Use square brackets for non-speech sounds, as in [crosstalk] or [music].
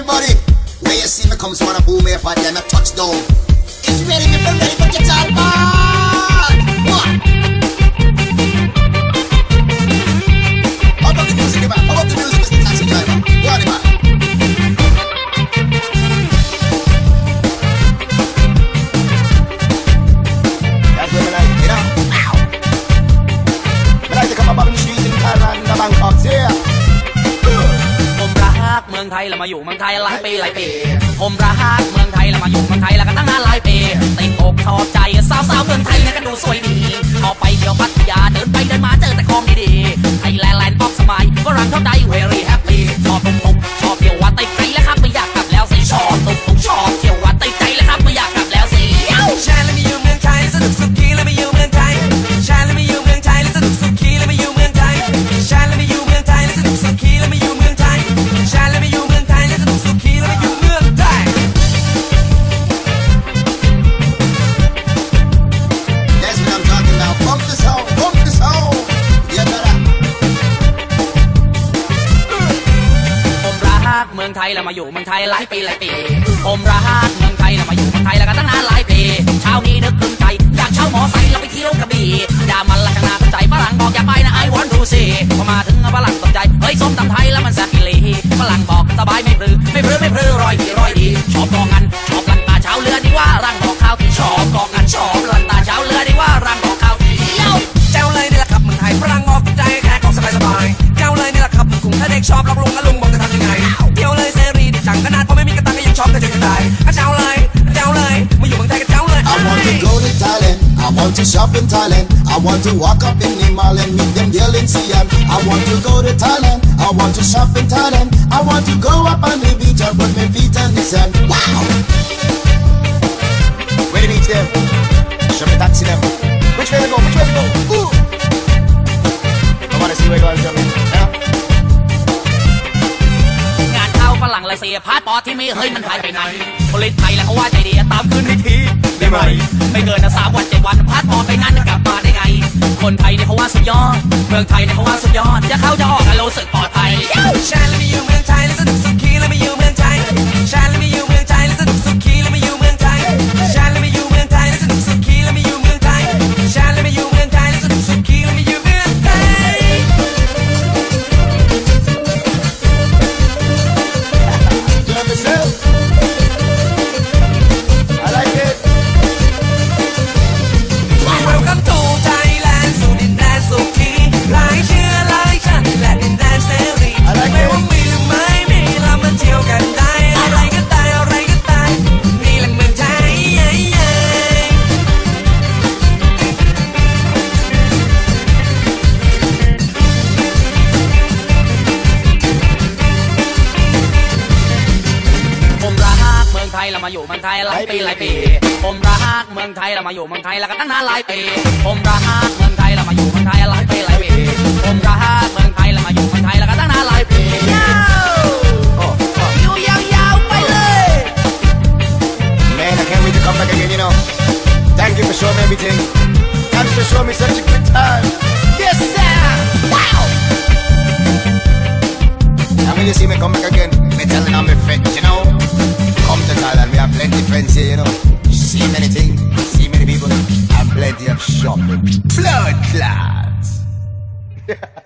everybody. Where you see me comes one a boom here for them a touchdown. It's ready, me ready for guitar มืองไทยแล้วมาอยู่เมืองไทยหลายปีหลายปี ผมรักเมืองไทยแล้วมาอยู่เมืองไทยแล้วก็ตั้งนานหลายปีติดอกชอบใจสาวสาว กเมืองไทยแล้วมาอยู่เมืองไทยหลายปีหลายปีผมรักเมืองไทยแล้วมาอยู่เมืองไทยแล้วก็ตั้งนานหลายปีเช้านี้นึกถึงใจอยากเช่าหมอไซค์แล้วไปเที่ยวกระบี่ยามันละขนาดใจฝรั่งบอกอย่าไปนะไอ้วอนดูสิพอมาถึงฝรั่งตกใจเฮ้ยส้มตำไทยแล้วมันแซ่บอีหลีฝรั่งบอกสบายไม่ปรือไม่ปรือไม่ปรือรอยดีรอยดีชอบกองงันชอบ to shop in Thailand. I want to walk up in Nepal and meet them girl in Siam. I want to go to Thailand. I want to shop in Thailand. I want to go up on the beach and put my feet on the sand. Wow! Where the beach them? Show me taxi them. Which way we go? Which way we go? Ooh! I wanna see where you are jumping. Yeah. ฝรั่งเลยเสียพาสปอร์ตที่ไมีเฮ้ยมันหายไปไหนผลิตไทยแล้วเขาว่าใจดีตามคืนให้ที ได้ไหมไม่เกินนะสามวันเจ็ดวันพาสปอร์ตไปนั้นกลับมาได้ไง คนไทยเนี่ยเขาว่าสุดยอด เมืองไทยเนี่ยเขาว่าสุดยอดจะเข้าจะออกกันรู้สึกปลอดภัยชาแล้วมาอยู่เมืองไทยแล้วสนุกสุขีแล้วมาอยู่เมืองไทย องไทยแล้วมาอยู่เมืองไทยหลายปีหลายปี ผมรักเมืองไทยแล้วมาอยู่เมืองไทยแล้วก็ตั้งนานหลายปี ผมรักเมืองไทยแล้วมาอยู่เมืองไทยหลายปีหลายปี ผมรักเมืองไทยแล้วมาอยู่เมืองไทยแล้วก็ตั้งนานหลายปียาว Oh, oh. อยู่ยาวๆไปเลย Man, I can't wait to come back again, you know. Thank you for showing me everything. Thanks for showing me such a good time. Yes, sir! Wow! And when you see me come back again, here, you know. See many things, see many people, and plenty of shopping. Blood clots! [laughs]